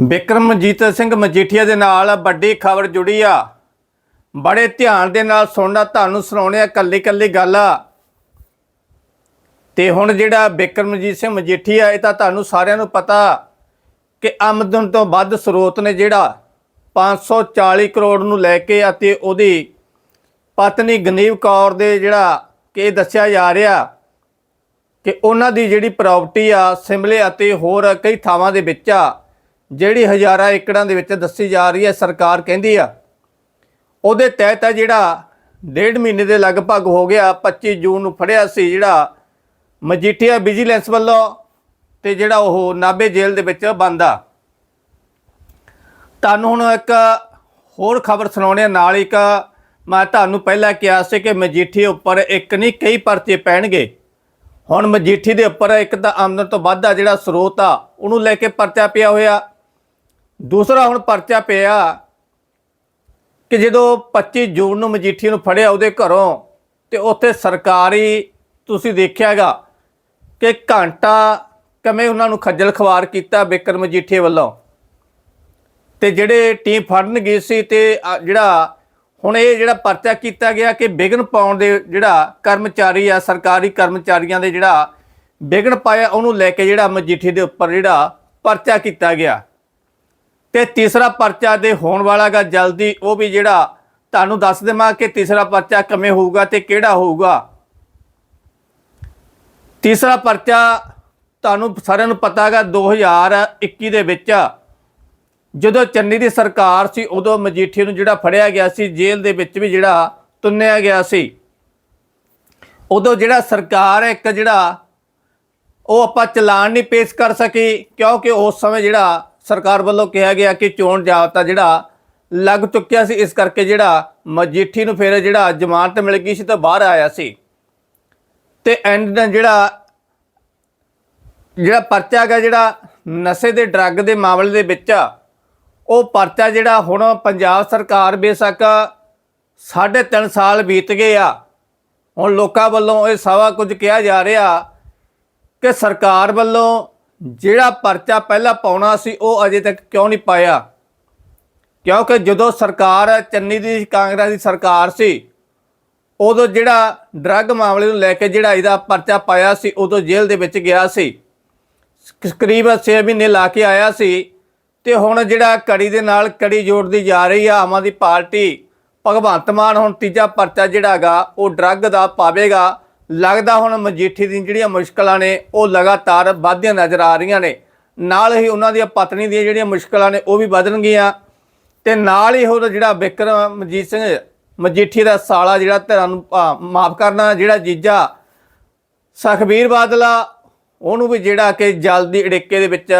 ਬਿਕਰਮਜੀਤ ਸਿੰਘ ਮਜੀਠੀਆ ਦੇ ਨਾਲ ਵੱਡੀ ਖਬਰ ਜੁੜੀ ਆ। ਬੜੇ ਧਿਆਨ ਦੇ ਨਾਲ ਸੁਣਨਾ, ਤੁਹਾਨੂੰ ਸੁਣਾਉਣੇ ਆ ਕੱਲੀ ਕੱਲੀ ਗੱਲ ਆ। ਤੇ ਹੁਣ ਜਿਹੜਾ ਬਿਕਰਮਜੀਤ ਸਿੰਘ ਮਜੀਠੀਆ, ਇਹ ਤਾਂ ਤੁਹਾਨੂੰ ਸਾਰਿਆਂ ਨੂੰ ਪਤਾ ਕਿ ਆਮਦਨ ਤੋਂ ਵੱਧ ਸਰੋਤ ਨੇ ਜਿਹੜਾ 540 ਕਰੋੜ ਨੂੰ ਲੈ ਕੇ ਅਤੇ ਉਹਦੀ ਪਤਨੀ ਗਨੀਵ ਕੌਰ ਦੇ ਜਿਹੜਾ ਕਿ ਦੱਸਿਆ ਜਾ ਰਿਹਾ ਕਿ ਉਹਨਾਂ ਦੀ ਜਿਹੜੀ ਪ੍ਰਾਪਰਟੀ ਆ, ਸਿਮਲੇ ਅਤੇ ਹੋਰ ਕਈ ਥਾਵਾਂ ਦੇ ਵਿੱਚ ਆ ਜਿਹੜੀ ਹਜ਼ਾਰਾਂ ਏਕੜਾਂ ਦੇ ਵਿੱਚ ਦੱਸੀ ਜਾ ਰਹੀ ਹੈ, ਸਰਕਾਰ ਕਹਿੰਦੀ ਆ, ਉਹਦੇ ਤਹਿਤ ਆ ਜਿਹੜਾ ਡੇਢ ਮਹੀਨੇ ਦੇ ਲਗਭਗ ਹੋ ਗਿਆ 25 ਜੂਨ ਨੂੰ ਫੜਿਆ ਸੀ ਜਿਹੜਾ ਮਜੀਠੀਆ ਵਿਜੀਲੈਂਸ ਵੱਲੋਂ ਤੇ ਜਿਹੜਾ ਉਹ ਨਾਬੇ ਜੇਲ੍ਹ ਦੇ ਵਿੱਚ ਬੰਦ ਆ। ਤੁਹਾਨੂੰ ਹੁਣ ਇੱਕ ਹੋਰ ਖਬਰ ਸੁਣਾਉਣੇ ਨਾਲ ਇੱਕ ਮੈਂ ਤੁਹਾਨੂੰ ਪਹਿਲਾਂ ਕਿਹਾ ਸੀ ਕਿ ਮਜੀਠੀ ਉੱਪਰ ਇੱਕ ਨਹੀਂ, ਕਈ ਪਰਚੇ ਪੈਣਗੇ। ਹੁਣ ਮਜੀਠੀ ਦੇ ਉੱਪਰ ਇੱਕ ਤਾਂ ਆਮਦਨ ਤੋਂ ਵੱਧ ਆ ਜਿਹੜਾ ਸਰੋਤ ਆ, ਉਹਨੂੰ ਲੈ ਕੇ ਪਰਚਾ ਪਿਆ ਹੋਇਆ। ਦੂਸਰਾ ਹੁਣ ਪਰਚਾ ਪਿਆ ਕਿ ਜਦੋਂ 25 ਜੂਨ ਨੂੰ ਮਜੀਠੀ ਨੂੰ ਫੜਿਆ ਉਹਦੇ ਘਰੋਂ, ਤੇ ਉੱਥੇ ਸਰਕਾਰੀ ਤੁਸੀਂ ਦੇਖਿਆਗਾ ਕਿ ਘੰਟਾ ਕਿਵੇਂ ਉਹਨਾਂ ਨੂੰ ਖੱਜਲ ਖਵਾਰ ਕੀਤਾ ਬਿਕਰ ਮਜੀਠੀ ਵੱਲੋਂ। ਤੇ ਜਿਹੜੇ ਟੀਮ ਫੜਨ ਗਈ ਸੀ ਤੇ ਜਿਹੜਾ ਹੁਣ ਇਹ ਜਿਹੜਾ ਪਰਚਾ ਕੀਤਾ ਗਿਆ ਕਿ ਵਿਗਨ ਪਾਉਣ ਦੇ ਜਿਹੜਾ ਕਰਮਚਾਰੀ ਆ, ਸਰਕਾਰੀ ਕਰਮਚਾਰੀਆਂ ਦੇ ਜਿਹੜਾ ਵਿਗਨ ਪਾਇਆ, ਉਹਨੂੰ ਲੈ ਕੇ ਜਿਹੜਾ ਮਜੀਠੀ ਦੇ ਉੱਪਰ ਜਿਹੜਾ ਪਰਚਾ ਕੀਤਾ ਗਿਆ। ਤੇ ਤੀਸਰਾ ਪਰਚਾ ਦੇ ਹੋਣ ਵਾਲਾਗਾ ਜਲਦੀ, ਉਹ ਵੀ ਜਿਹੜਾ ਤੁਹਾਨੂੰ ਦੱਸ ਦੇਵਾਂ ਕਿ ਤੀਸਰਾ ਪਰਚਾ ਕਿਵੇਂ ਹੋਊਗਾ ਤੇ ਕਿਹੜਾ ਹੋਊਗਾ। ਤੀਸਰਾ ਪਰਚਾ ਤੁਹਾਨੂੰ ਸਾਰਿਆਂ ਨੂੰ ਪਤਾ ਹੈਗਾ 2021 ਦੇ ਵਿੱਚ ਜਦੋਂ ਚੰਨੀ ਦੀ ਸਰਕਾਰ ਸੀ, ਉਦੋਂ ਮਜੀਠੀ ਨੂੰ ਜਿਹੜਾ ਫੜਿਆ ਗਿਆ ਸੀ, ਜੇਲ੍ਹ ਦੇ ਵਿੱਚ ਵੀ ਜਿਹੜਾ ਤੁੰਨਿਆ ਗਿਆ ਸੀ। ਉਦੋਂ ਜਿਹੜਾ ਸਰਕਾਰ ਹੈ, ਇੱਕ ਜਿਹੜਾ ਉਹ ਆਪਾਂ ਚਲਾਨ ਨਹੀਂ ਪੇਸ਼ ਕਰ ਸਕੀ, ਕਿਉਂਕਿ ਉਸ ਸਮੇਂ ਜਿਹੜਾ ਸਰਕਾਰ ਵੱਲੋਂ ਕਿਹਾ ਗਿਆ ਕਿ ਚੋਣ ਜਾਬਤਾ ਜਿਹੜਾ ਲੱਗ ਚੁੱਕਿਆ ਸੀ, ਇਸ ਕਰਕੇ ਜਿਹੜਾ ਮਜੀਠੀ ਨੂੰ ਫਿਰ ਜਿਹੜਾ ਜ਼ਮਾਨਤ ਮਿਲ ਗਈ ਸੀ ਤਾਂ ਬਾਹਰ ਆਇਆ ਸੀ। ਤੇ ਐਂਡ ਦਾ ਜਿਹੜਾ ਜਿਹੜਾ ਪਰਚਾ ਹੈਗਾ, ਜਿਹੜਾ ਨਸ਼ੇ ਦੇ, ਡਰੱਗ ਦੇ ਮਾਮਲੇ ਦੇ ਵਿੱਚ ਉਹ ਪਰਚਾ ਜਿਹੜਾ ਹੁਣ ਪੰਜਾਬ ਸਰਕਾਰ ਬੇਸ਼ੱਕ ਸਾਢੇ ਤਿੰਨ ਸਾਲ ਬੀਤ ਗਏ ਆ। ਹੁਣ ਲੋਕਾਂ ਵੱਲੋਂ ਇਹ ਸਵਾ ਕੁਝ ਕਿਹਾ ਜਾ ਰਿਹਾ ਕਿ ਸਰਕਾਰ ਵੱਲੋਂ ਜਿਹੜਾ ਪਰਚਾ ਪਹਿਲਾਂ ਪਾਉਣਾ ਸੀ ਉਹ ਅਜੇ ਤੱਕ ਕਿਉਂ ਨਹੀਂ ਪਾਇਆ? ਕਿਉਂਕਿ ਜਦੋਂ ਸਰਕਾਰ, ਚੰਨੀ ਦੀ ਕਾਂਗਰਸ ਦੀ ਸਰਕਾਰ ਸੀ, ਉਦੋਂ ਜਿਹੜਾ ਡਰੱਗ ਮਾਮਲੇ ਨੂੰ ਲੈ ਕੇ ਜਿਹੜਾ ਇਹਦਾ ਪਰਚਾ ਪਾਇਆ ਸੀ, ਉਦੋਂ ਜੇਲ੍ਹ ਦੇ ਵਿੱਚ ਗਿਆ ਸੀ। ਕ- ਕਰੀਬ 6 ਮਹੀਨੇ ਲਾ ਕੇ ਆਇਆ ਸੀ ਤੇ ਹੁਣ ਜਿਹੜਾ ਕੜੀ ਦੇ ਨਾਲ ਕੜੀ ਜੋੜਦੀ ਜਾ ਰਹੀ ਆ, ਆਮ ਆਦਮੀ ਪਾਰਟੀ, ਭਗਵੰਤ ਮਾਨ ਹੁਣ ਤੀਜਾ ਪਰਚਾ ਜਿਹੜਾਗਾ ਉਹ ਡਰੱਗ ਦਾ ਪਾਵੇਗਾ। ਲੱਗਦਾ ਹੁਣ ਮਜੀਠੀ ਦੀਆਂ ਜਿਹੜੀਆਂ ਮੁਸ਼ਕਲਾਂ ਨੇ, ਉਹ ਲਗਾਤਾਰ ਵੱਧਦੀਆਂ ਨਜ਼ਰ ਆ ਰਹੀਆਂ ਨੇ। ਨਾਲ ਹੀ ਉਹਨਾਂ ਦੀਆਂ ਪਤਨੀ ਦੀਆਂ ਜਿਹੜੀਆਂ ਮੁਸ਼ਕਲਾਂ ਨੇ, ਉਹ ਵੀ ਵਧਣਗੀਆਂ। ਤੇ ਨਾਲ ਹੀ ਉਹ ਜਿਹੜਾ ਬਿਕਰਮ ਮਜੀਤ ਸਿੰਘ, ਮਜੀਠੀ ਦਾ ਸਾਲਾ ਜਿਹੜਾ ਧਿਰਾਂ ਨੂੰ ਮਾਫ ਕਰਨਾ, ਜਿਹੜਾ ਜੀਜਾ ਸਖਬੀਰ ਬਾਦਲਾ, ਉਹਨੂੰ ਵੀ ਜਿਹੜਾ ਕਿ ਜਲਦੀ ਅੜਿੱਕੇ ਦੇ ਵਿੱਚ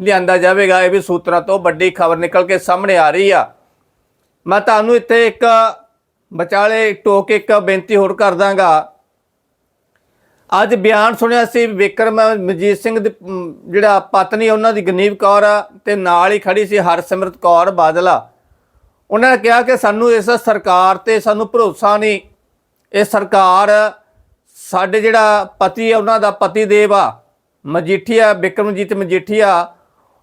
ਲਿਆਂਦਾ ਜਾਵੇਗਾ। ਇਹ ਵੀ ਸੂਤਰਾਂ ਤੋਂ ਵੱਡੀ ਖਬਰ ਨਿਕਲ ਕੇ ਸਾਹਮਣੇ ਆ ਰਹੀ ਆ। ਮੈਂ ਤੁਹਾਨੂੰ ਇੱਥੇ ਇੱਕ ਵਿਚਾਲੇ ਟੋਕ, ਇੱਕ ਬੇਨਤੀ ਹੋਰ ਕਰ ਦਾਂਗਾ ਅੱਜ ਬਿਆਨ ਸੁਣਿਆ ਸੀ ਵਿਕਰਮ ਮਜੀਤ ਸਿੰਘ ਦੀ ਜਿਹੜਾ ਪਤਨੀ ਉਹਨਾਂ ਦੀ ਗਨੀਵ ਕੌਰ ਆ ਤੇ ਨਾਲ ਹੀ ਖੜੀ ਸੀ ਹਰਸਿਮਰਤ ਕੌਰ ਬਾਦਲਾ। ਉਹਨਾਂ ਨੇ ਕਿਹਾ ਕਿ ਸਾਨੂੰ ਇਸ ਸਰਕਾਰ ਤੇ ਸਾਨੂੰ ਭਰੋਸਾ ਨਹੀਂ। ਇਹ ਸਰਕਾਰ ਸਾਡੇ ਜਿਹੜਾ ਪਤੀ ਆ, ਉਹਨਾਂ ਦਾ ਪਤੀ ਦੇਵ ਆ ਮਜੀਠੀਆ ਬਿਕਰਮਜੀਤ ਮਜੀਠੀਆ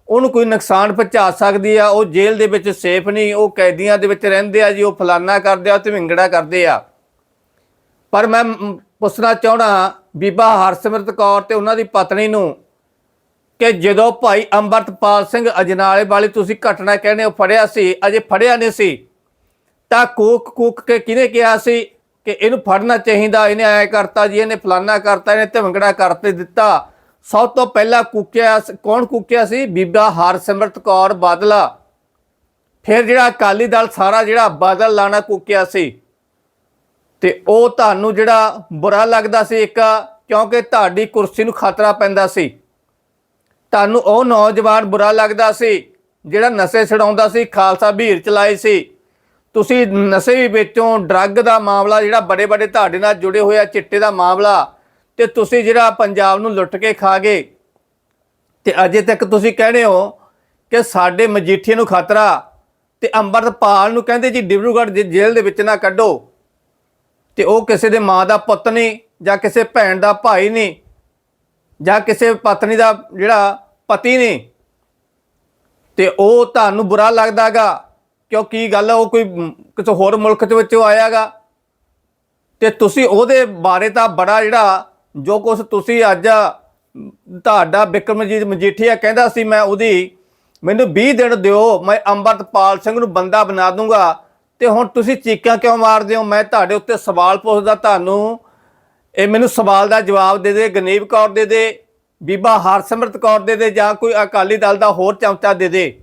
ਉਹਨੂੰ ਕੋਈ ਨੁਕਸਾਨ ਪਹੁੰਚਾ ਸਕਦੀ ਆ, ਉਹ ਜੇਲ੍ਹ ਦੇ ਵਿੱਚ ਸੇਫ ਨਹੀਂ, ਉਹ ਕੈਦੀਆਂ ਦੇ ਵਿੱਚ ਰਹਿੰਦੇ ਆ ਜੀ, ਉਹ ਫਲਾਨਾ ਕਰਦੇ ਆ ਤੇ ਵਿੰਗੜਾ ਕਰਦੇ ਆ। ਪਰ ਮੈਂ ਪੁੱਛਣਾ ਚਾਹਣਾ ਬੀਬਾ ਹਰਸਿਮਰਤ ਕੌਰ ਤੇ ਉਹਨਾਂ ਦੀ ਪਤਨੀ ਨੂੰ ਕਿ ਜਦੋਂ ਭਾਈ ਅੰਮ੍ਰਿਤਪਾਲ ਸਿੰਘ ਅਜਨਾਲੇ ਵਾਲੀ ਤੁਸੀਂ ਘਟਨਾ ਕਹਿੰਦੇ ਹੋ, ਫੜਿਆ ਸੀ, ਅਜੇ ਫੜਿਆ ਨਹੀਂ ਸੀ, ਤਾਂ ਕੂਕ ਕੂਕ ਕੇ ਕਿਹਨੇ ਕਿਹਾ ਸੀ ਕਿ ਇਹਨੂੰ ਫੜਨਾ ਚਾਹੀਦਾ, ਇਹਨੇ ਐ ਕਰਤਾ ਜੀ, ਇਹਨੇ ਫਲਾਨਾ ਕਰਤਾ, ਇਹਨੇ ਧਵੰਗੜਾ ਕਰਤੇ ਦਿੱਤਾ। ਸਭ ਤੋਂ ਪਹਿਲਾਂ ਕੂਕਿਆ ਕੌਣ ਕੂਕਿਆ ਸੀ? ਬੀਬਾ ਹਰਸਿਮਰਤ ਕੌਰ ਬਾਦਲਾ। ਫਿਰ ਜਿਹੜਾ ਅਕਾਲੀ ਦਲ ਸਾਰਾ ਜਿਹੜਾ ਬਾਦਲ ਲਾਣਾ ਕੂਕਿਆ ਸੀ। ਤੇ ਉਹ ਤੁਹਾਨੂੰ ਜਿਹੜਾ ਬੁਰਾ ਲੱਗਦਾ ਸੀ ਇੱਕ ਕਿਉਂਕਿ ਤੁਹਾਡੀ ਕੁਰਸੀ ਨੂੰ ਖਤਰਾ ਪੈਂਦਾ ਸੀ। ਤੁਹਾਨੂੰ ਉਹ ਨੌਜਵਾਨ ਬੁਰਾ ਲੱਗਦਾ ਸੀ, ਜਿਹੜਾ ਨਸ਼ੇ ਛਡਾਉਂਦਾ ਸੀ, ਖਾਲਸਾ ਭੀੜ ਚਲਾਏ ਸੀ। ਤੁਸੀਂ ਨਸ਼ੇ ਵੀ ਵਿੱਚੋਂ ਡਰੱਗ ਦਾ ਮਾਮਲਾ, ਜਿਹੜਾ ਬੜੇ ਬੜੇ ਤੁਹਾਡੇ ਨਾਲ ਜੁੜੇ ਹੋਏ ਆ, ਚਿੱਟੇ ਦਾ ਮਾਮਲਾ, ਤੇ ਤੁਸੀਂ ਜਿਹੜਾ ਪੰਜਾਬ ਨੂੰ ਲੁੱਟ ਕੇ ਖਾ ਗਏ। ਤੇ ਅਜੇ ਤੱਕ ਤੁਸੀਂ ਕਹਿੰਦੇ ਹੋ ਕਿ ਸਾਡੇ ਮਜੀਠੀਏ ਨੂੰ ਖਤਰਾ, ਤੇ ਅੰਮ੍ਰਿਤਪਾਲ ਨੂੰ ਕਹਿੰਦੇ ਜੀ, ਡਿਬਰੂਗੜ੍ਹ ਜੇ- ਜੇਲ੍ਹ ਦੇ ਵਿੱਚ ਨਾ ਕੱਢੋ। ਤੇ ਉਹ ਕਿਸੇ ਦੇ ਮਾਂ ਦਾ ਪੁੱਤ ਨਹੀਂ। ਜਾਂ ਕਿਸੇ ਭੈਣ ਦਾ ਭਾਈ ਨਹੀਂ, ਜਾਂ ਕਿਸੇ ਪਤਨੀ ਦਾ ਜਿਹੜਾ ਪਤੀ ਨਹੀਂ, ਤੇ ਉਹ ਤੁਹਾਨੂੰ ਬੁਰਾ ਲੱਗਦਾਗਾ, ਕਿਉਂ ਕੀ ਗੱਲ ਉਹ ਕੋਈ ਕਿਸੇ ਹੋਰ ਮੁਲਕ ਦੇ ਵਿੱਚੋਂ ਆਇਆਗਾ? ਤੇ ਤੁਸੀਂ ਉਹਦੇ ਬਾਰੇ ਤਾਂ ਬੜਾ ਜਿਹੜਾ ਜੋ ਕੁਝ ਤੁਸੀਂ ਅੱਜ ਤੁਹਾਡਾ ਬਿਕਰਮਜੀਤ ਮਜੀਠੀਆ ਕਹਿੰਦਾ ਸੀ ਮੈਂ ਉਹਦੀ, ਮੈਨੂੰ 20 ਦਿਨ ਦਿਓ, ਮੈਂ ਅੰਮ੍ਰਿਤਪਾਲ ਸਿੰਘ ਨੂੰ ਬੰਦਾ ਬਣਾ ਦੂੰਗਾ, ਤੇ ਹੁਣ ਤੁਸੀਂ ਚੀਕਾਂ ਕਿਉਂ ਮਾਰਦੇ ਹੋ? ਮੈਂ ਤੁਹਾਡੇ ਉੱਤੇ ਸਵਾਲ ਪੁੱਛਦਾ ਤੁਹਾਨੂੰ ਇਹ ਮੈਨੂੰ ਸਵਾਲ ਦਾ ਜਵਾਬ ਦੇ ਦੇ ਗਨੀਬ ਕੌਰ ਦੇ ਦੇ, ਬੀਬਾ ਹਰਸਿਮਰਤ ਕੌਰ ਦੇ ਦੇ ਜਾਂ ਕੋਈ ਅਕਾਲੀ ਦਲ ਦਾ ਹੋਰ ਚਮਚਾ ਦੇ ਦੇ।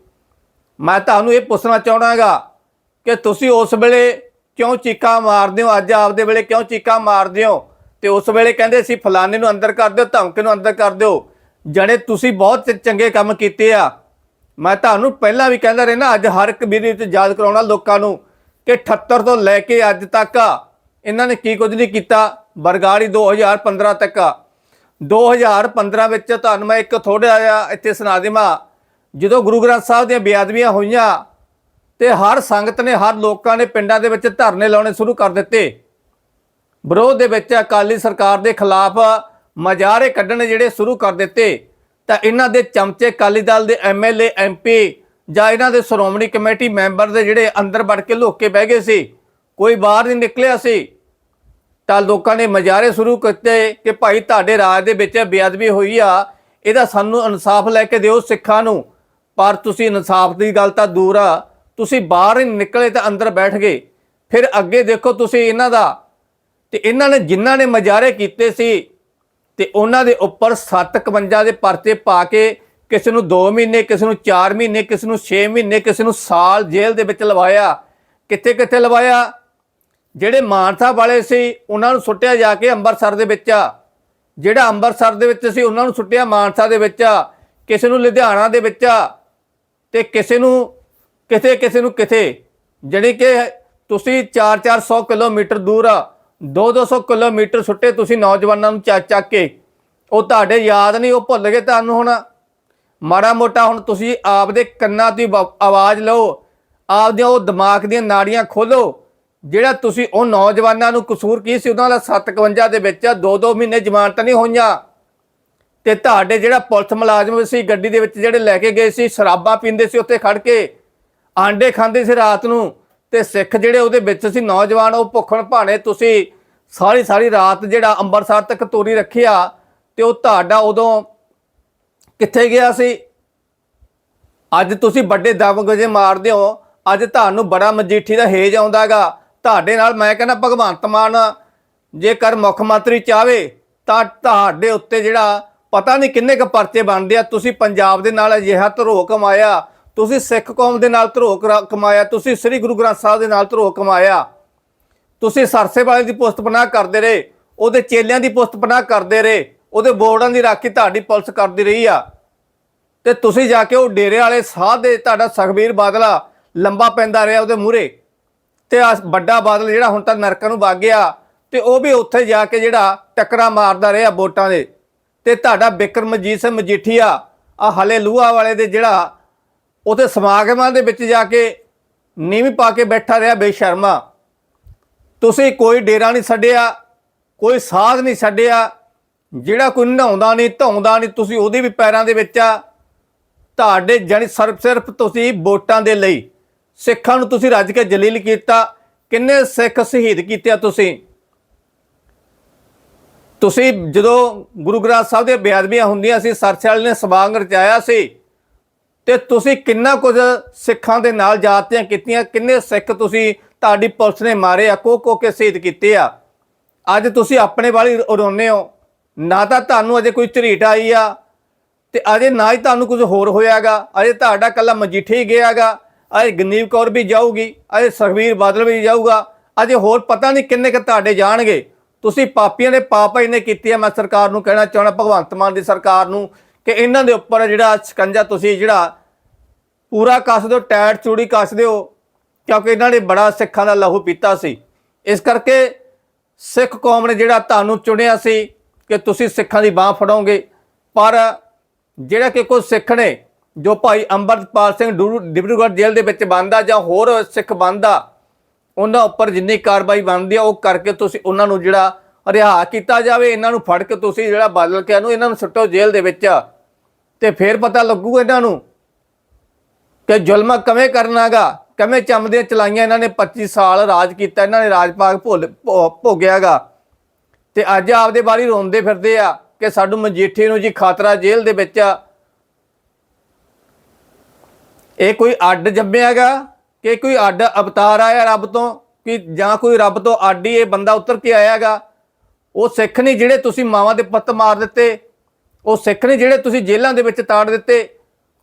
ਮੈਂ ਤੁਹਾਨੂੰ ਇਹ ਪੁੱਛਣਾ ਚਾਹਣਾਗਾ ਕਿ ਤੁਸੀਂ ਉਸ ਵੇਲੇ ਕਿਉਂ ਚੀਕਾਂ ਮਾਰਦੇ ਹੋ? ਅੱਜ ਆਪਦੇ ਵੇਲੇ ਕਿਉਂ ਚੀਕਾਂ ਮਾਰਦੇ ਹੋ? ਤੇ ਉਸ ਵੇਲੇ ਕਹਿੰਦੇ ਸੀ, ਫਲਾਣੇ ਨੂੰ ਅੰਦਰ ਕਰ ਦਿਓ, ਧਮਕੇ ਨੂੰ ਅੰਦਰ ਕਰ ਦਿਓ। ਜਣੇ ਤੁਸੀਂ ਬਹੁਤ ਚੰਗੇ ਕੰਮ ਕੀਤੇ ਆ। ਮੈਂ ਤੁਹਾਨੂੰ ਪਹਿਲਾਂ ਵੀ ਕਹਿੰਦਾ ਰਹਿਣਾ ਅੱਜ ਹਰ ਇੱਕ ਵੀਡੀਓ ਤੇ ਯਾਦ ਕਰਾਉਣਾ ਲੋਕਾਂ ਨੂੰ ਕਿ 78 ਤੋਂ ਲੈ ਕੇ ਅੱਜ ਤੱਕ ਇਹਨਾਂ ਨੇ ਕੀ ਕੁਝ ਨਹੀਂ ਕੀਤਾ। ਬਰਗਾੜੀ 2015 ਤੱਕ 2015 ਵਿੱਚ ਤੁਹਾਨੂੰ ਮੈਂ ਇੱਕ ਥੋੜਾ ਜਿਹਾ ਇੱਥੇ ਸੁਣਾ ਦੇਵਾਂ। ਜਦੋਂ ਗੁਰੂ ਗ੍ਰੰਥ ਸਾਹਿਬ ਦੀਆਂ ਬੇਅਦਬੀਆਂ ਹੋਈਆਂ ਤੇ ਹਰ ਸੰਗਤ ਨੇ, ਹਰ ਲੋਕਾਂ ਨੇ ਪਿੰਡਾਂ ਦੇ ਵਿੱਚ ਧਰਨੇ ਲਾਉਣੇ ਸ਼ੁਰੂ ਕਰ ਦਿੱਤੇ। ਵਿਰੋਧ ਦੇ ਵਿੱਚ ਅਕਾਲੀ ਸਰਕਾਰ ਦੇ ਖਿਲਾਫ ਮਜਾਰੇ ਕੱਢਣੇ ਜਿਹੜੇ ਸ਼ੁਰੂ ਕਰ ਦਿੱਤੇ। ਤਾਂ ਇਹਨਾਂ ਦੇ ਚਮਚੇ ਅਕਾਲੀ ਦਲ ਦੇ ਐਮਐਲਏ ਐਮਪੀ ਜਾਂ ਇਹਨਾਂ ਦੇ ਸ਼੍ਰੋਮਣੀ ਕਮੇਟੀ ਮੈਂਬਰ ਦੇ ਜਿਹੜੇ ਅੰਦਰ ਵੜ ਕੇ ਲੁੱਕ ਕੇ ਬਹਿ ਗਏ ਸੀ। ਕੋਈ ਬਾਹਰ ਨਹੀਂ ਨਿਕਲਿਆ ਸੀ। ਤਾਂ ਲੋਕਾਂ ਨੇ ਮਜਾਰੇ ਸ਼ੁਰੂ ਕੀਤੇ ਕਿ ਭਾਈ ਤੁਹਾਡੇ ਰਾਜ ਦੇ ਵਿੱਚ ਬੇਅਦਬੀ ਹੋਈ ਆ, ਇਹਦਾ ਸਾਨੂੰ ਇਨਸਾਫ ਲੈ ਕੇ ਦਿਓ ਸਿੱਖਾਂ ਨੂੰ। ਪਰ ਤੁਸੀਂ ਇਨਸਾਫ ਦੀ ਗੱਲ ਤਾਂ ਦੂਰ ਆ, ਤੁਸੀਂ ਬਾਹਰ ਹੀ ਨਿਕਲੇ ਤਾਂ ਅੰਦਰ ਬੈਠ ਗਏ। ਫਿਰ ਅੱਗੇ ਦੇਖੋ ਤੁਸੀਂ ਇਹਨਾਂ ਦਾ। ਤੇ ਇਹਨਾਂ ਨੇ ਜਿਨ੍ਹਾਂ ਨੇ ਮਜਾਰੇ ਕੀਤੇ ਸੀ, ਤੇ ਉਹਨਾਂ ਦੇ ਉੱਪਰ 751 ਦੇ ਪਰਚੇ ਪਾ ਕੇ ਕਿਸੇ ਨੂੰ 2 ਮਹੀਨੇ, ਕਿਸੇ ਨੂੰ 4 ਮਹੀਨੇ, ਕਿਸੇ ਨੂੰ 6 ਮਹੀਨੇ, ਕਿਸੇ ਨੂੰ ਸਾਲ ਜੇਲ੍ਹ ਦੇ ਵਿੱਚ ਲਵਾਇਆ। ਕਿੱਥੇ ਕਿੱਥੇ ਲਵਾਇਆ? ਜਿਹੜੇ ਮਾਨਸਾ ਵਾਲੇ ਸੀ, ਉਹਨਾਂ ਨੂੰ ਸੁੱਟਿਆ ਜਾ ਕੇ ਅੰਮ੍ਰਿਤਸਰ ਦੇ ਵਿੱਚ ਜਿਹੜਾ ਅੰਮ੍ਰਿਤਸਰ ਦੇ ਵਿੱਚ ਸੀ, ਉਹਨਾਂ ਨੂੰ ਸੁੱਟਿਆ ਮਾਨਸਾ ਦੇ ਵਿੱਚ ਕਿਸੇ ਨੂੰ ਲੁਧਿਆਣਾ ਦੇ ਵਿੱਚ ਤੇ ਕਿਸੇ ਨੂੰ ਕਿਤੇ ਕਿਸੇ ਨੂੰ ਕਿਤੇ ਜਿਹੜੀ ਕਿ ਤੁਸੀਂ 4-400 ਕਿਲੋਮੀਟਰ ਦੂਰ 2-200 ਕਿਲੋਮੀਟਰ ਸੁੱਟੇ ਤੁਸੀਂ ਨੌਜਵਾਨਾਂ ਨੂੰ ਚੱਕ ਚੱਕ ਕੇ। ਉਹ ਤੁਹਾਡੇ ਯਾਦ ਨਹੀਂ, ਉਹ ਭੁੱਲ ਗਏ ਤੁਹਾਨੂੰ ਹੁਣ। ਮਾੜਾ ਮੋਟਾ ਹੁਣ ਤੁਸੀਂ ਆਪਦੇ ਕੰਨਾਂ ਦੀ ਬ- ਆਵਾਜ਼ ਲਓ। ਆਪਦੀਆਂ ਉਹ ਦਿਮਾਗ ਦੀਆਂ ਨਾੜੀਆਂ ਖੋਲੋ। ਜਿਹੜਾ ਤੁਸੀਂ ਉਹ ਨੌਜਵਾਨਾਂ ਨੂੰ ਕਸੂਰ ਕੀ ਸੀ? ਉਹਨਾਂ ਦਾ 57 ਦੇ ਵਿੱਚ 2-2 ਮਹੀਨੇ ਜ਼ਮਾਨਤ ਨਹੀਂ ਹੋਈਆਂ। ਤੇ ਤੁਹਾਡੇ ਜਿਹੜਾ ਪੁਲਿਸ ਮੁਲਾਜ਼ਮ ਸੀ, ਗੱਡੀ ਦੇ ਵਿੱਚ ਜਿਹੜੇ ਲੈ ਕੇ ਗਏ ਸੀ, ਸ਼ਰਾਬਾਂ ਪੀਂਦੇ ਸੀ ਉੱਥੇ ਖੜ ਕੇ, ਆਂਡੇ ਖਾਂਦੇ ਸੀ ਰਾਤ ਨੂੰ, ਤੇ ਸਿੱਖ ਜਿਹੜੇ ਉਹਦੇ ਵਿੱਚ ਸੀ, ਨੌਜਵਾਨ ਉਹ ਭੁੱਖਣ ਭਾਣੇ ਤੁਸੀਂ ਸਾਰੀ ਸਾਰੀ ਰਾਤ ਜਿਹੜਾ ਅੰਮ੍ਰਿਤਸਰ ਤੱਕ ਤੋਰੀ ਰੱਖਿਆ, ਤੇ ਉਹ ਤੁਹਾਡਾ ਉਦੋਂ ਕਿੱਥੇ ਗਿਆ ਸੀ? ਅੱਜ ਤੁਸੀਂ ਵੱਡੇ ਦਮ ਗਜ਼ੇ ਮਾਰਦੇ ਹੋ, ਅੱਜ ਤੁਹਾਨੂੰ ਬੜਾ ਮਜੀਠੀ ਦਾ ਹੇਜ ਆਉਂਦਾਗਾ ਤੁਹਾਡੇ ਨਾਲ ਮੈਂ ਕਹਿੰਦਾ ਭਗਵੰਤ ਮਾਨ, ਜੇਕਰ ਮੁੱਖ ਮੰਤਰੀ ਚਾਵੇ ਤਾਂ ਤੁਹਾਡੇ ਉੱਤੇ ਜਿਹੜਾ ਪਤਾ ਨਹੀਂ ਕਿੰਨੇ ਕ ਪਰਚੇ ਬਣਦੇ ਆ। ਤੁਸੀਂ ਪੰਜਾਬ ਦੇ ਨਾਲ ਅਜਿਹਾ ਧਰੋ ਕਮਾਇਆ, ਤੁਸੀਂ ਸਿੱਖ ਕੌਮ ਦੇ ਨਾਲ ਧਰੋ ਕਰਾ- ਕਮਾਇਆ, ਤੁਸੀਂ ਸ੍ਰੀ ਗੁਰੂ ਗ੍ਰੰਥ ਸਾਹਿਬ ਦੇ ਨਾਲ ਧਰੋ ਕਮਾਇਆ। ਤੁਸੀਂ ਸਰਸੇ ਵਾਲੇ ਦੀ ਪੁਸਤ ਪਨਾਹ ਕਰਦੇ ਰਹੇ, ਉਹਦੇ ਚੇਲਿਆਂ ਦੀ ਪੁਸਤ ਪਨਾਹ ਕਰਦੇ ਰਹੇ, ਉਹਦੇ ਬੋਰਡਾਂ ਦੀ ਰਾਖੀ ਤੁਹਾਡੀ ਪੁਲਿਸ ਕਰਦੀ ਰਹੀ ਆ। ਤੇ ਤੁਸੀਂ ਜਾ ਕੇ ਉਹ ਡੇਰੇ ਵਾਲੇ ਸਾਧ ਦੇ ਤੁਹਾਡਾ ਸੁਖਬੀਰ ਬਾਦਲਾ ਲੰਬਾ ਪੈਂਦਾ ਰਿਹਾ ਉਹਦੇ ਮੂਹਰੇ। ਤੇ ਆ ਵੱਡਾ ਬਾਦਲ ਜਿਹੜਾ ਹੁਣ ਤਾਂ ਨਰਕਾਂ ਨੂੰ ਵਗ ਗਿਆ ਤੇ ਉਹ ਵੀ ਉੱਥੇ ਜਾ ਕੇ ਜਿਹੜਾ ਟੱਕਰਾ ਮਾਰਦਾ ਰਿਹਾ ਵੋਟਾਂ ਦੇ। ਤੇ ਤੁਹਾਡਾ ਬਿਕਰਮਜੀਤ ਸਿੰਘ ਮਜੀਠੀਆ ਆ ਹਲੇ ਲੂਹਾ ਵਾਲੇ ਦੇ ਜਿਹੜਾ ਉਹਦੇ ਸਮਾਗਮਾਂ ਦੇ ਵਿੱਚ ਜਾ ਕੇ ਨੀਵੀਂ ਪਾ ਕੇ ਬੈਠਾ ਰਿਹਾ ਬੇਸ਼ਰਮਾ। ਤੁਸੀਂ ਕੋਈ ਡੇਰਾ ਨਹੀਂ ਛੱਡਿਆ, ਕੋਈ ਸਾਧ ਨਹੀਂ ਛੱਡਿਆ, ਜਿਹੜਾ ਕੋਈ ਨਹਾਉਂਦਾ ਨਹੀਂ, ਧੌਂਦਾ ਨਹੀਂ, ਤੁਸੀਂ ਉਹਦੇ ਵੀ ਪੈਰਾਂ ਦੇ ਵਿੱਚ ਆ। ਤੁਹਾਡੇ ਜਾਨੀ ਸਰਪ ਸਿਰਫ ਤੁਸੀਂ ਵੋਟਾਂ ਦੇ ਲਈ। ਸਿੱਖਾਂ ਨੂੰ ਤੁਸੀਂ ਰੱਜ ਕੇ ਜਲੀਲ ਕੀਤਾ। ਕਿੰਨੇ ਸਿੱਖ ਸ਼ਹੀਦ ਕੀਤੇ ਤੁਸੀਂ? ਤੁਸੀਂ ਜਦੋਂ ਗੁਰੂ ਗ੍ਰੰਥ ਸਾਹਿਬ ਦੀਆਂ ਬੇਅਦਬੀਆਂ ਹੁੰਦੀਆਂ ਸੀ, ਸਰਸੇ ਵਾਲੇ ਨੇ ਸਵਾਂਗ ਰਚਾਇਆ ਸੀ, ਤੇ ਤੁਸੀਂ ਕਿੰਨਾ ਕੁਝ ਸਿੱਖਾਂ ਦੇ ਨਾਲ ਜਾਤੀਆਂ ਕੀਤੀਆਂ, ਕਿੰਨੇ ਸਿੱਖ ਤੁਸੀਂ ਤੁਹਾਡੀ ਪੁਲਿਸ ਨੇ ਮਾਰੇ ਆ ਕੋ ਕੋ ਕੇ ਸ਼ਹੀਦ ਕੀਤੇ ਆ? ਅੱਜ ਤੁਸੀਂ ਆਪਣੇ ਵਾਲੀ ਰੋਨੇ ਹੋ। ਨਾ ਤਾਂ ਤੁਹਾਨੂੰ ਅਜੇ ਕੋਈ ਝਰੀਟ ਆਈ ਆ, ਤੇ ਅਜੇ ਨਾ ਹੀ ਤੁਹਾਨੂੰ ਕੁਝ ਹੋਰ ਹੋਇਆਗਾ, ਅਜੇ ਤੁਹਾਡਾ ਕੱਲਾ ਮਜੀਠੇ ਹੀ ਗਿਆਗਾ। ਅਜੇ ਗਨੀਵ ਕੌਰ ਵੀ ਜਾਊਗੀ, ਅਜੇ ਸੁਖਬੀਰ ਬਾਦਲ ਵੀ ਜਾਊਗਾ, ਅਜੇ ਹੋਰ ਪਤਾ ਨਹੀਂ ਕਿੰਨੇ ਕ ਤੁਹਾਡੇ ਜਾਣਗੇ। ਤੁਸੀਂ ਪਾਪੀਆਂ ਦੇ ਪਾਪ ਇਹਨੇ ਕੀਤੀ ਹੈ ਮੈਂ ਸਰਕਾਰ ਨੂੰ ਕਹਿਣਾ ਚਾਹਣਾ ਭਗਵੰਤ ਮਾਨ ਦੀ ਸਰਕਾਰ ਨੂੰ, ਕਿ ਇਹਨਾਂ ਦੇ ਉੱਪਰ ਜਿਹੜਾ ਸ਼ਿਕੰਜਾ ਤੁਸੀਂ ਜਿਹੜਾ ਪੂਰਾ ਕੱਸ ਦਿਓ ਟੈਟ ਚੂੜੀ ਕੱਸ ਦਿਓ, ਕਿਉਂਕਿ ਇਹਨਾਂ ਨੇ ਬੜਾ ਸਿੱਖਾਂ ਦਾ ਲਹੂ ਪੀਤਾ ਸੀ। ਇਸ ਕਰਕੇ ਸਿੱਖ ਕੌਮ ਨੇ ਜਿਹੜਾ ਤੁਹਾਨੂੰ ਚੁਣਿਆ ਸੀ ਕਿ ਤੁਸੀਂ ਸਿੱਖਾਂ ਦੀ ਬਾਹ ਫੜੋਗੇ, ਪਰ ਜਿਹੜਾ ਕਿ ਕੁਝ ਸਿੱਖ ਨੇ ਜੋ ਭਾਈ ਅੰਮ੍ਰਿਤਪਾਲ ਸਿੰਘ ਡੂ- ਡਿਬਰੂਗੜ੍ਹ ਜੇਲ੍ਹ ਦੇ ਵਿੱਚ ਬੰਦਾ ਜਾਂ ਹੋਰ ਸਿੱਖ ਬੰਦਾ ਉਹਨਾਂ ਉੱਪਰ ਜਿੰਨੀ ਕਾਰਵਾਈ ਬਣਦੀ ਆ, ਉਹ ਕਰਕੇ ਤੁਸੀਂ ਉਹਨਾਂ ਨੂੰ ਜਿਹੜਾ ਰਿਹਾ ਕੀਤਾ ਜਾਵੇ, ਇਹਨਾਂ ਨੂੰ ਫੜ ਕੇ ਤੁਸੀਂ ਜਿਹੜਾ ਬਦਲ ਕੇ ਨੂੰ ਇਹਨਾਂ ਨੂੰ ਸੁੱਟੋ ਜੇਲ੍ਹ ਦੇ ਵਿੱਚ। ਤੇ ਫੇਰ ਪਤਾ ਲੱਗੂਗਾ ਇਹਨਾਂ ਨੂੰ ਕਿ ਜ਼ੁਲਮ ਕਿਵੇਂ ਕਰਨਾਗਾ, ਕਿਵੇਂ ਚੰਮਦੀਆਂ ਚਲਾਈਆਂ ਇਹਨਾਂ ਨੇ 25 ਸਾਲ ਰਾਜ ਕੀਤਾ, ਇਹਨਾਂ ਨੇ ਰਾਜ ਪਾਕ ਭੁੱਲ, ਭੋ- ਭੋਗਿਆਗਾ। ਤੇ ਅੱਜ ਆਪਦੇ ਬਾਰੇ ਰੋਂਦੇ ਫਿਰਦੇ ਆ ਕਿ ਸਾਨੂੰ ਮਜੀਠੀ ਨੂੰ ਜੀ ਖਾਤਰਾ ਜੇਲ੍ਹ ਦੇ ਵਿੱਚ ਇਹ ਕੋਈ ਅੱਡ ਜੰਮਿਆਗਾ ਕਿ ਕੋਈ ਅੱਡ ਅਵਤਾਰ ਆਇਆ ਰੱਬ ਤੋਂ, ਕਿ ਜਾਂ ਕੋਈ ਰੱਬ ਤੋਂ ਅੱਡ ਹੀ ਇਹ ਬੰਦਾ ਉਤਰ ਕੇ ਆਇਆਗਾ ਉਹ ਸਿੱਖ ਨਹੀਂ ਜਿਹੜੇ ਤੁਸੀਂ ਮਾਵਾਂ ਦੇ ਪੱਤ ਮਾਰ ਦਿੱਤੇ, ਉਹ ਸਿੱਖ ਨਹੀਂ ਜਿਹੜੇ ਤੁਸੀਂ ਜੇਲ੍ਹਾਂ ਦੇ ਵਿੱਚ ਤਾੜ ਦਿੱਤੇ।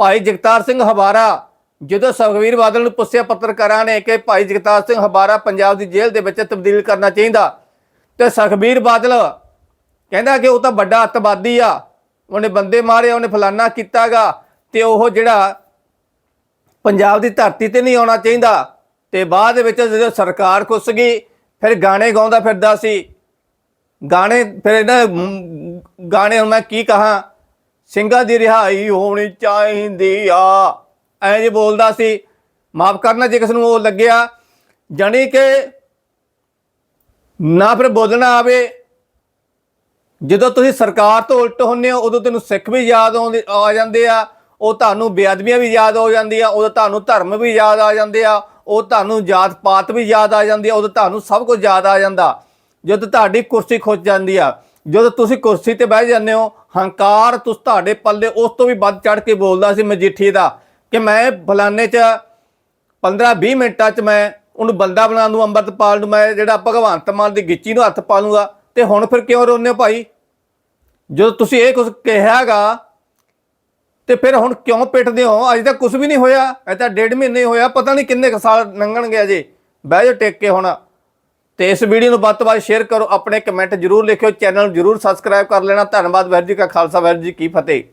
ਭਾਈ ਜਗਤਾਰ ਸਿੰਘ ਹਵਾਰਾ, ਜਦੋਂ ਸੁਖਵੀਰ ਬਾਦਲ ਨੂੰ ਪੁੱਛਿਆ ਪੱਤਰਕਾਰਾਂ ਨੇ ਕਿ ਭਾਈ ਜਗਤਾਰ ਸਿੰਘ ਹਵਾਰਾ ਪੰਜਾਬ ਦੀ ਜੇਲ੍ਹ ਦੇ ਵਿੱਚ ਤਬਦੀਲ ਕਰਨਾ ਚਾਹੀਦਾ, ਤੇ ਸੁਖਬੀਰ ਬਾਦਲ ਕਹਿੰਦਾ ਕਿ ਉਹ ਤਾਂ ਵੱਡਾ ਅੱਤਵਾਦੀ ਆ, ਉਹਨੇ ਬੰਦੇ ਮਾਰੇ, ਉਹਨੇ ਫਲਾਨਾ ਕੀਤਾਗਾ ਤੇ ਉਹ ਜਿਹੜਾ ਪੰਜਾਬ ਦੀ ਧਰਤੀ ਤੇ ਨਹੀਂ ਆਉਣਾ ਚਾਹੀਦਾ। ਤੇ ਬਾਅਦ ਦੇ ਵਿੱਚ ਜਦੋਂ ਸਰਕਾਰ ਖੁੱਸ ਗਈ, ਫਿਰ ਗਾਣੇ ਗਾਉਂਦਾ ਫਿਰਦਾ ਸੀ। ਗਾਣੇ, ਫਿਰ ਇਹਨਾਂ ਗਾਣੇ ਹੁਣ ਮੈਂ ਕੀ ਕਹਾਂ? ਸਿੰਘਾਂ ਦੀ ਰਿਹਾਈ ਹੋਣੀ ਚਾਹੀਦੀ ਆ। ਐਂ ਜੇ ਬੋਲਦਾ ਸੀ। ਮਾਫ ਕਰਨਾ ਜੇ ਕਿਸ ਨੂੰ ਉਹ ਲੱਗਿਆ। ਜਾਣੀ ਕਿ ਨਾ ਫਿਰ ਬੋਲਣਾ ਆਵੇ। ਜਦੋਂ ਤੁਸੀਂ ਸਰਕਾਰ ਤੋਂ ਉਲਟ ਹੁੰਨੇ ਹੋ, ਉਦੋਂ ਤੈਨੂੰ ਸਿੱਖ ਵੀ ਯਾਦ ਆਉਂਦੇ, ਆ ਜਾਂਦੇ ਆ। ਉਹ ਤੁਹਾਨੂੰ ਬੇਅਦਬੀਆਂ ਵੀ ਯਾਦ ਹੋ ਜਾਂਦੀਆਂ ਉਦੋਂ ਤੁਹਾਨੂੰ ਧਰਮ ਵੀ ਯਾਦ ਆ ਜਾਂਦੇ ਆ, ਉਹ ਤੁਹਾਨੂੰ ਜਾਤ ਪਾਤ ਵੀ ਯਾਦ ਆ ਜਾਂਦੀ ਆ ਉਦੋਂ ਤੁਹਾਨੂੰ ਸਭ ਕੁਝ ਯਾਦ ਆ ਜਾਂਦਾ। ਜਦੋਂ ਤੁਹਾਡੀ ਕੁਰਸੀ ਖੁੱਚ ਜਾਂਦੀ ਆ, ਜਦੋਂ ਤੁਸੀਂ ਕੁਰਸੀ ਤੇ ਬਹਿ ਜਾਂਦੇ ਹੋ, ਹੰਕਾਰ ਤੁਸ ਤੁਹਾਡੇ ਪੱਲੇ ਉਸ ਤੋਂ ਵੀ ਵੱਧ ਚੜ ਕੇ ਬੋਲਦਾ ਸੀ ਮਜੀਠੀ ਦਾ ਕਿ ਮੈਂ ਫਲਾਨੇ ਚ 15-20 ਮਿੰਟਾਂ ਚ ਮੈਂ ਉਹਨੂੰ ਬੰਦਾ ਬਣਾ ਦੂੰ ਅੰਮ੍ਰਿਤਪਾਲ ਨੂੰ ਮੈਂ ਜਿਹੜਾ ਭਗਵੰਤ ਮਾਨ ਦੀ ਗਿੱਚੀ ਨੂੰ ਹੱਥ ਪਾ ਲੂੰਗਾ, ਤੇ ਹੁਣ ਫਿਰ ਕਿਉਂ ਰੋਨੇ ਹੋ ਭਾਈ? ਜਦੋਂ ਤੁਸੀਂ ਇਹ ਕੁਝ ਕਿਹਾਗਾ ਤੇ ਫਿਰ ਹੁਣ ਕਿਉਂ ਪਿੱਟਦੇ ਹੋ? ਅਜੇ ਤੱਕ ਕੁਝ ਵੀ ਨਹੀਂ ਹੋਇਆ। ਅਜੇ ਤਾਂ ਡੇਢ ਮਹੀਨੇ ਹੋਇਆ। ਪਤਾ ਨਹੀਂ ਕਿੰਨੇ ਕੁ ਸਾਲ ਲੰਘਣਗੇ ਅਜੇ ਬਹਿ ਜਾ ਟੇਕ ਕੇ ਹੁਣ। ਤੇ ਇਸ ਵੀਡੀਓ ਨੂੰ ਵੱਧ ਤੋਂ ਵੱਧ ਸ਼ੇਅਰ ਕਰੋ। ਆਪਣੇ ਕਮੈਂਟ ਜਰੂਰ ਲਿਖਿਓ। ਚੈਨਲ ਨੂੰ ਜਰੂਰ ਸਬਸਕ੍ਰਾਈਬ ਕਰ ਲੈਣਾ। ਧੰਨਵਾਦ। ਵਾਹਿਗੁਰੂ ਜੀ ਕਾ ਖਾਲਸਾ। ਵਾਹਿਗੁਰੂ ਜੀ ਕੀ ਫਤਿਹ।